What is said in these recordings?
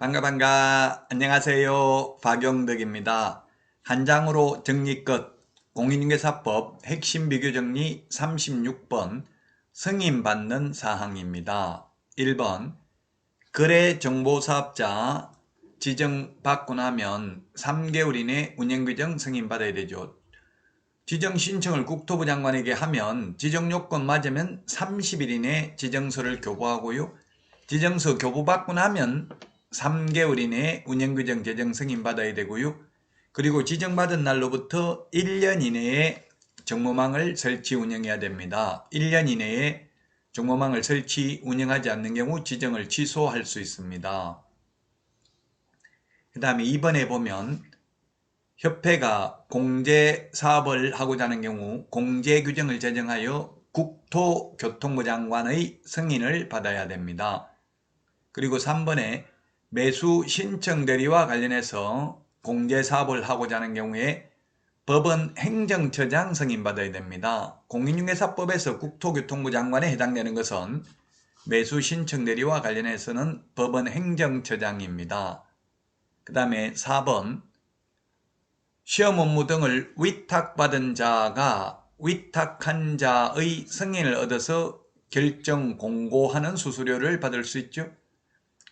반가 반가 안녕하세요 박영덕입니다. 한 장으로 정리 끝 공인중개사법 핵심 비교 정리 36번 승인 받는 사항입니다. 1번 거래 정보사업자 지정받고 나면 3개월 이내 운영규정 승인받아야 되죠. 지정 신청을 국토부 장관에게 하면 지정 요건 맞으면 30일 이내 지정서를 교부하고요. 지정서 교부받고 나면 3개월 이내에 운영규정 제정 승인 받아야 되고요. 그리고 지정받은 날로부터 1년 이내에 정보망을 설치 운영해야 됩니다. 1년 이내에 정보망을 설치 운영하지 않는 경우 지정을 취소할 수 있습니다. 그 다음에 2번에 보면 협회가 공제 사업을 하고자 하는 경우 공제 규정을 제정하여 국토교통부 장관의 승인을 받아야 됩니다. 그리고 3번에 매수 신청 대리와 관련해서 공제 사업을 하고자 하는 경우에 법원 행정처장 승인받아야 됩니다. 공인중개사법에서 국토교통부 장관에 해당되는 것은 매수 신청 대리와 관련해서는 법원 행정처장입니다. 그 다음에 4번 시험 업무 등을 위탁받은 자가 위탁한 자의 승인을 얻어서 결정 공고하는 수수료를 받을 수 있죠.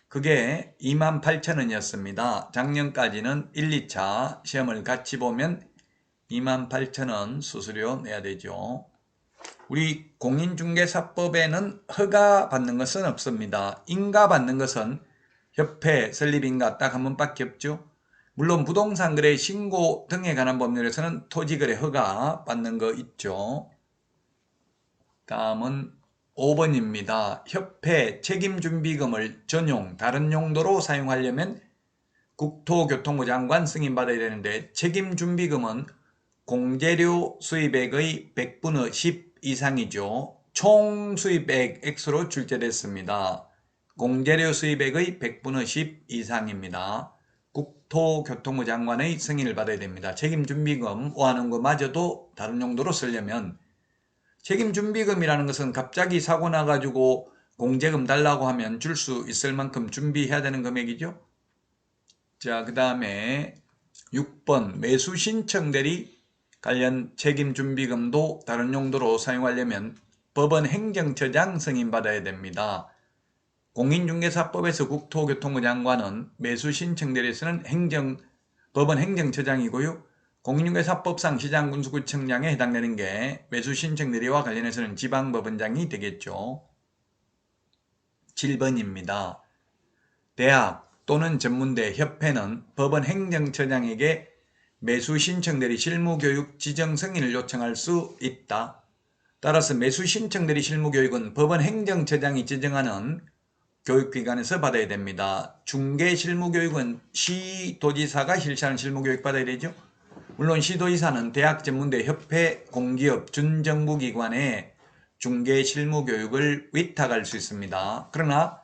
그게 28,000원이었습니다. 작년까지는 1, 2차 시험을 같이 보면 28,000원 수수료 내야 되죠. 우리 공인중개사법에는 허가 받는 것은 없습니다. 인가 받는 것은 협회 설립인가 딱 한 번밖에 없죠. 물론 부동산 거래 신고 등에 관한 법률에서는 토지 거래 허가 받는 거 있죠. 다음은 5번입니다. 협회 책임준비금을 전용 다른 용도로 사용하려면 국토교통부 장관 승인받아야 되는데 책임준비금은 공제료 수입액의 100분의 10 이상이죠. 총 수입액 액수로 출제됐습니다. 공제료 수입액의 100분의 10 이상입니다. 국토교통부 장관의 승인을 받아야 됩니다. 책임준비금 오하는 것마저도 다른 용도로 쓰려면 책임준비금이라는 것은 갑자기 사고 나가지고 공제금 달라고 하면 줄 수 있을 만큼 준비해야 되는 금액이죠. 자, 그 다음에 6번 매수 신청 대리 관련 책임준비금도 다른 용도로 사용하려면 법원 행정처장 승인받아야 됩니다. 공인중개사법에서 국토교통부 장관은 매수 신청 대리에서는 행정, 법원 행정처장이고요. 공인중개사법상 시장군수구청장에 해당되는 게 매수 신청 대리와 관련해서는 지방법원장이 되겠죠. 7번입니다. 대학 또는 전문대 협회는 법원 행정처장에게 매수 신청 대리 실무교육 지정 승인을 요청할 수 있다. 따라서 매수 신청 대리 실무교육은 법원 행정처장이 지정하는 교육기관에서 받아야 됩니다. 중개 실무교육은 시도지사가 실시하는 실무교육 받아야 되죠. 물론 시도지사는 대학 전문대 협회 공기업 준정부기관에 중개 실무 교육을 위탁할 수 있습니다. 그러나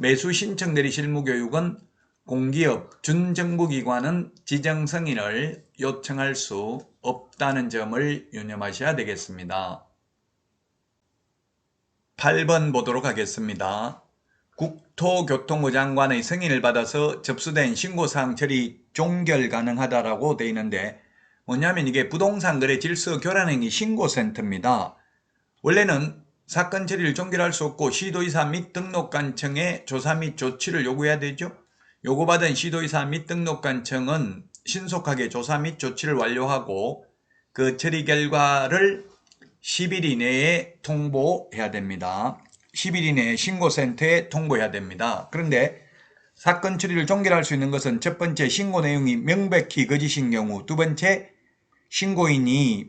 매수 신청 대리 실무 교육은 공기업 준정부기관은 지정 승인을 요청할 수 없다는 점을 유념하셔야 되겠습니다. 8번 보도록 하겠습니다. 국토교통부 장관의 승인을 받아서 접수된 신고사항 처리 종결 가능하다라고 되어 있는데 뭐냐면 이게 부동산 거래 질서 교란행위 신고센터입니다. 원래는 사건 처리를 종결할 수 없고 시도의사 및 등록관청에 조사 및 조치를 요구해야 되죠. 요구받은 시도의사 및 등록관청은 신속하게 조사 및 조치를 완료하고 그 처리 결과를 10일 이내에 통보해야 됩니다. 10일 이내에 신고센터에 통보해야 됩니다. 그런데 사건 처리를 종결할 수 있는 것은 첫 번째 신고 내용이 명백히 거짓인 경우, 두 번째 신고인이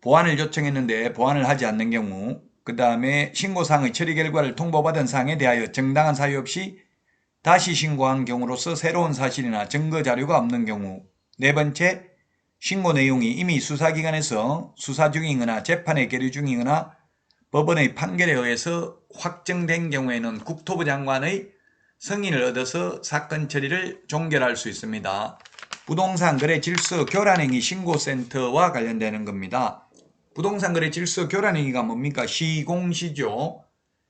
보완을 요청했는데 보완을 하지 않는 경우, 그 다음에 신고사항의 처리 결과를 통보받은 사항에 대하여 정당한 사유 없이 다시 신고한 경우로서 새로운 사실이나 증거 자료가 없는 경우, 네 번째 신고 내용이 이미 수사기관에서 수사 중이거나 재판에 계류 중이거나 법원의 판결에 의해서 확정된 경우에는 국토부 장관의 승인을 얻어서 사건 처리를 종결할 수 있습니다. 부동산 거래 질서 교란행위 신고센터와 관련되는 겁니다. 부동산 거래 질서 교란행위가 뭡니까? 시공시죠.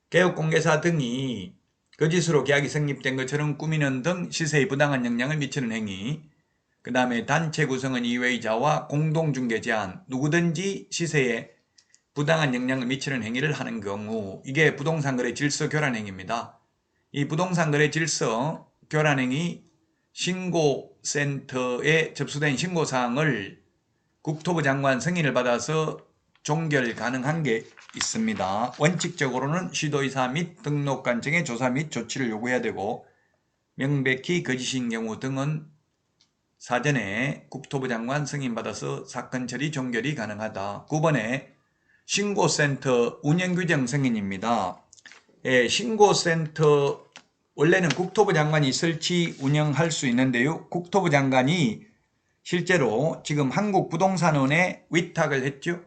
개업공개사 등이 거짓으로 계약이 성립된 것처럼 꾸미는 등 시세에 부당한 영향을 미치는 행위. 그 다음에 단체 구성은 이외의자와 공동중개 제한, 누구든지 시세에 부당한 영향을 미치는 행위를 하는 경우 이게 부동산 거래 질서 교란 행위입니다. 이 부동산 거래 질서 교란 행위 신고센터에 접수된 신고 사항을 국토부 장관 승인을 받아서 종결 가능한 게 있습니다. 원칙적으로는 시도의사 및 등록 관청의 조사 및 조치를 요구해야 되고 명백히 거짓인 경우 등은 사전에 국토부 장관 승인받아서 사건 처리 종결이 가능하다. 9번에 신고센터 운영규정 승인입니다. 예, 신고센터 원래는 국토부 장관이 설치 운영할 수 있는데요. 국토부 장관이 실제로 지금 한국부동산원에 위탁을 했죠.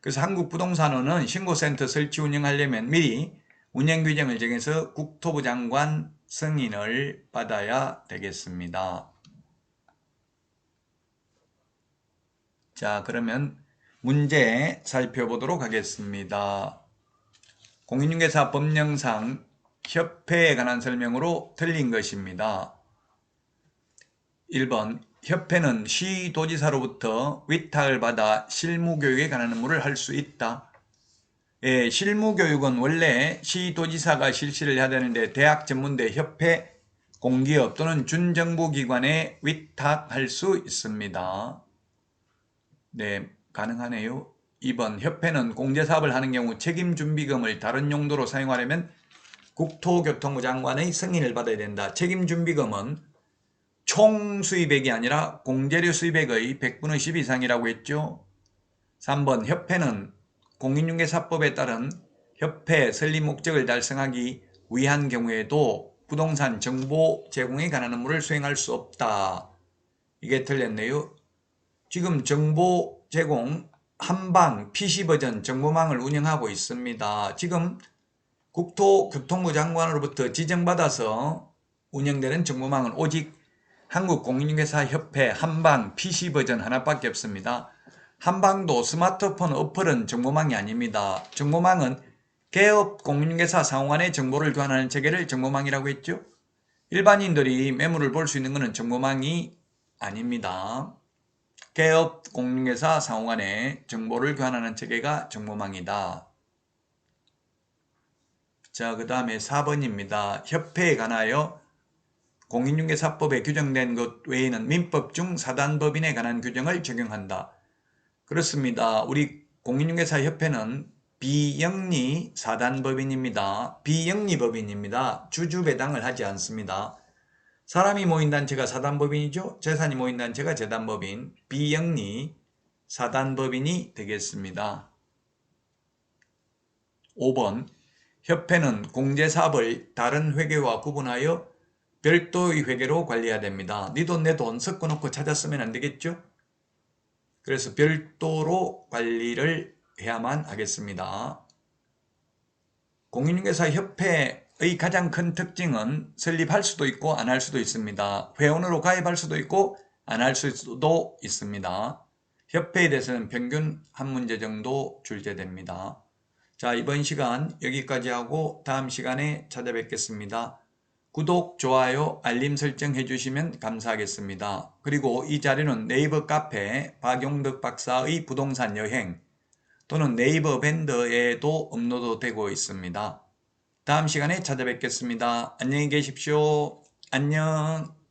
그래서 한국부동산원은 신고센터 설치 운영하려면 미리 운영 규정을 정해서 국토부 장관 승인을 받아야 되겠습니다. 자, 그러면 문제 살펴보도록 하겠습니다. 공인중개사 법령상 협회에 관한 설명으로 틀린 것입니다. 1번 협회는 시도지사로부터 위탁을 받아 실무교육에 관한 업무를 할 수 있다. 예, 실무교육은 원래 시도지사가 실시를 해야 되는데 대학 전문대 협회 공기업 또는 준정부기관에 위탁할 수 있습니다. 네, 가능하네요. 2번 협회는 공제사업을 하는 경우 책임준비금을 다른 용도로 사용하려면 국토교통부 장관의 승인을 받아야 된다. 책임준비금은 총 수입액이 아니라 공제료 수입액의 100분의 10 이상이라고 했죠. 3번 협회는 공인중개사법에 따른 협회 설립 목적을 달성하기 위한 경우에도 부동산 정보 제공에 관한 업무를 수행할 수 없다. 이게 틀렸네요. 지금 정보 제공 한방 PC버전 정보망을 운영하고 있습니다. 지금 국토교통부 장관으로부터 지정받아서 운영되는 정보망은 오직 한국공인중개사협회 한방 PC버전 하나밖에 없습니다. 한방도 스마트폰 어플은 정보망이 아닙니다. 정보망은 개업 공인중개사 상호간의 정보를 교환하는 체계를 정보망이라고 했죠. 일반인들이 매물을 볼 수 있는 것은 정보망이 아닙니다. 개업 공인중개사 상호간의 정보를 교환하는 체계가 정보망이다. 자, 그 다음에 4번입니다. 협회에 관하여 공인중개사법에 규정된 것 외에는 민법 중 사단법인에 관한 규정을 적용한다. 그렇습니다. 우리 공인중개사협회는 비영리 사단법인입니다. 비영리법인입니다. 주주배당을 하지 않습니다. 사람이 모인 단체가 사단법인이죠. 재산이 모인 단체가 재단법인, 비영리 사단법인이 되겠습니다. 5번 협회는 공제사업을 다른 회계와 구분하여 별도의 회계로 관리해야 됩니다. 네 돈 내 돈 섞어놓고 찾았으면 안 되겠죠? 그래서 별도로 관리를 해야만 하겠습니다. 공인중개사 협회의 가장 큰 특징은 설립할 수도 있고 안 할 수도 있습니다. 회원으로 가입할 수도 있고 안 할 수도 있습니다. 협회에 대해서는 평균 한 문제 정도 출제됩니다. 자 이번 시간 여기까지 하고 다음 시간에 찾아뵙겠습니다. 구독, 좋아요, 알림 설정 해주시면 감사하겠습니다. 그리고 이 자료는 네이버 카페 박용덕 박사의 부동산 여행 또는 네이버 밴드에도 업로드 되고 있습니다. 다음 시간에 찾아뵙겠습니다. 안녕히 계십시오. 안녕.